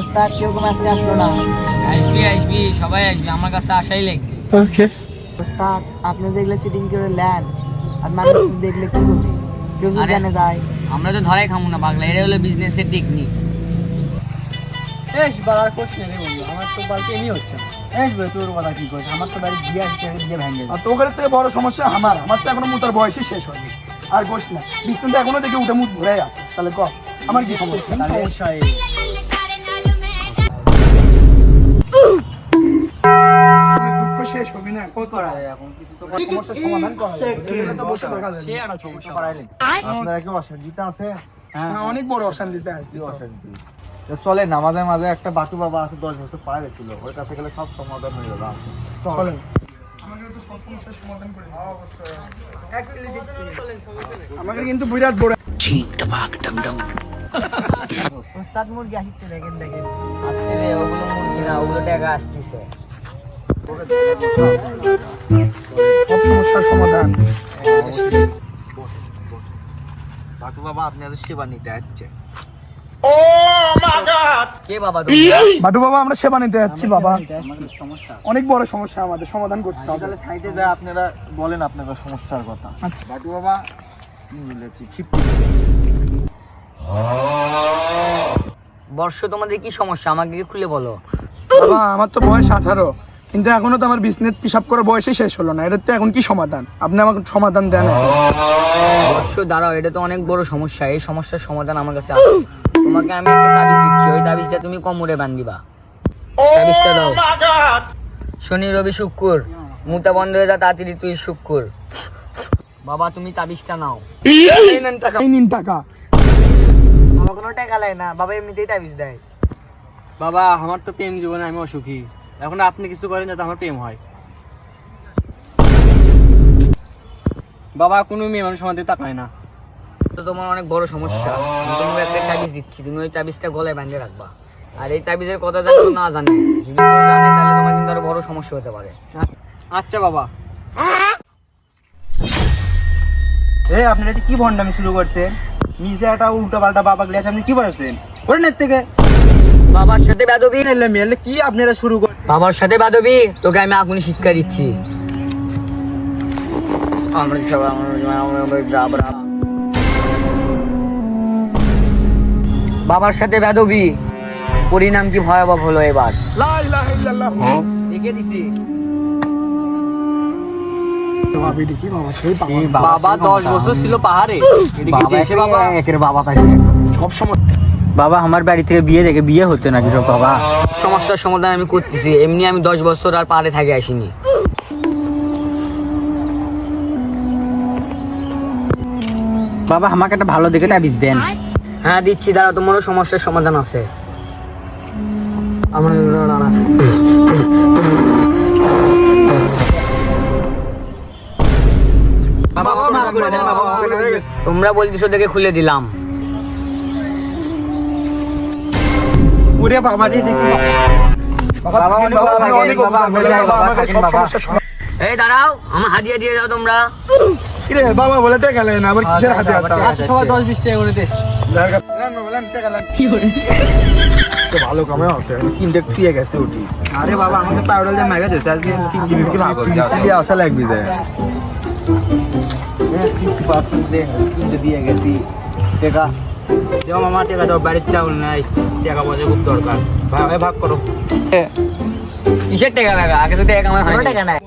ওস্তাদ কেউ কোনো আজকে আসলো না। আসবি আসবি সবাই আসবি আমার কাছে আসাই লাগবে। ওস্তাদ আপনি যেগুলো সিটিং করে ল্যান্ড আর মানুষ দেখলে কি করবে কেউ যদি জানে যায়। আমরা তো ধরাই খামু না পাগলা এটা হলো বিজনেসের টেকনিক বেশ বাড়ার করছি না রে বন্ধু আমার তো বাড়িতে এমনি হচ্ছে বেশ বে তোর কথা কি করছিস আমার তো বাড়ি বিয়ে আসছে বিয়ে ভেঙে আর তোর থেকে বড় সমস্যা আমার। আমার তো এখনও মুতার বয়সই শেষ হয়নি। আর গোস না বিষ্ণুটা এখনও দেখে উঠে মুখ ঘুরে আছে। তাহলে ক আমার কি সমস্যা? শেষ হবি না এখন? কিছু তো সমস্যার সমাধান করা যাবে। এখানে তো বসে থাকা যাবে। সে না। সমস্যা করাইলেন আপনারা কি অশান্তিতে আছে? হ্যাঁ। হ্যাঁ, অনেক বড় অশান্তিতে আসছি অশান্তি। চলে না মাঝে মাঝে একটা বাটু বাবা আছে দশ বছর পাওয়া গেছিল ওর কাছে গেলে সব সমাধান হয়ে চলেন। আমাকে একটু সব সমস্যার সমাধান করে দিন। আমাকে কিন্তু বিরাট বড় ওস্তাদ মুরগি আসছে দেখেন দেখেন। আসতে রে ওগুলো মুরগি না ওগুলো টাকা আসতেছে। সব সমস্যার সমাধান বাটু বাবা আপনাদের সেবা নিতে আসছে কে বাবা বাটু বাবা। আমরা সেবা নিতে যাচ্ছি বাবা সমস্যা। অনেক বড় সমস্যা আমাদের সমাধান করতে হবে। তাহলে সাইডে যায় আপনারা বলেন আপনাদের সমস্যার কথা। আচ্ছা। বাটু বাবা বর্ষ তোমাদের কি সমস্যা? আমাকে খুলে বলো। বাবা আমার তো বয়স আঠারো। কিন্তু এখনও তো আমার বিজনেস পিসাব করার বয়সই শেষ হলো না। এটা তো এখন কি সমাধান? আপনি আমাকে সমাধান দেন। বর্ষ দাঁড়াও এটা তো অনেক বড় সমস্যা। এই সমস্যার সমাধান আমার কাছে আছে। তোমাকে আমি একটা তাবিজ দিচ্ছি। ওই তাবিজটা তুমি কোমরে বান্ধিবা। তাবিজটা দাও। শনি রবি শুক্র। মুতা বন্ধ হয়ে যা তাড়াতাড়ি তুই শুক্র। বাবা তুমি তাবিজটা নাও। এই নেন টাকা। এই নিন টাকা। আমার কোনো টাকা লাগে না। বাবা এমনিতেই তাবিজ দেয়। বাবা আমার তো প্রেম জীবনে আমি অসুখী। এখন আপনি কিছু করেন যাতে আমার প্রেম হয়। বাবা কোনো মেয়ে মানুষ আমাদের তাকায় না। তো তোমার অনেক বড় সমস্যা। আমি তোমাকে একটা তাবিজ দিচ্ছি। তুমি ওই তাবিজটা গলায় বাঁধে রাখবা। আর এই তাবিজের কথা যেন কেউ না জানে যদি জানে তাহলে তোমার কিন্তু আরও বড় সমস্যা হতে পারে। আচ্ছা বাবা। এই আপনারা এটা কি ভণ্ডামি শুরু করছেন নিজে একটা উল্টো পাল্টা বাবা গ্লাস আপনি কি বলেছেন? করেন এর থেকে বাবার সাথে বেদবি? কি আপনারা শুরু করেন বাবার সাথে বেদবি? তোকে আমি আগুনি শিক্ষা দিচ্ছি। আমরা সবাই আমরা বাবার সাথে বেদবি? পরিণাম কি ভয়াবহ হলো এবার? লা ইলাহা ইল্লাল্লাহ। লিখে দিছি। বাবা দেখি বাবা সেই বাবা। বাবা দশ বছর ছিল পাহাড়ে। এদিকে বাবা। একের বাবা সব সময় বাবা আমার বাড়ি থেকে বিয়ে দেখে বিয়ে হচ্ছে নাকি সব বাবা? সমস্যার সমাধান আমি করতেছি। এমনি আমি দশ বছর আর পারে থাকে আসিনি। বাবা আমাকে একটা ভালো দেখে তাবিজ দেন। হ্যাঁ দিচ্ছি দাদা তোমারও সমস্যার সমাধান আছে। আমার তোমরা বলতেছো দেখে খুলে দিলাম। এই দাঁড়াও আমার হাদিয়া দিয়ে যাও তোমরা। কিরে বাবা বলে টাকা লাগে না আবার কিসের হাতে আছে? আচ্ছা সবাই দশ বিশ টাকা করে দে। বাবা, ভালো কামে আছে। তিনটে দিয়ে গেছে উঠি আরে বাবা আমাকে পাউডার দিয়ে মাইকা দিয়েছে আজকে তিন জিবি কি ভাগ আসা লাগবি যায় দিয়ে গেছি টাকা। দেওয়া মামা টাকা দাও বাড়ির চাউল নাই টাকা পয়সা খুব দরকার। ভাগে ভাগ করো। কিসের টাকা টাকা আগে তো টাকা আমার হয় টাকা নাই না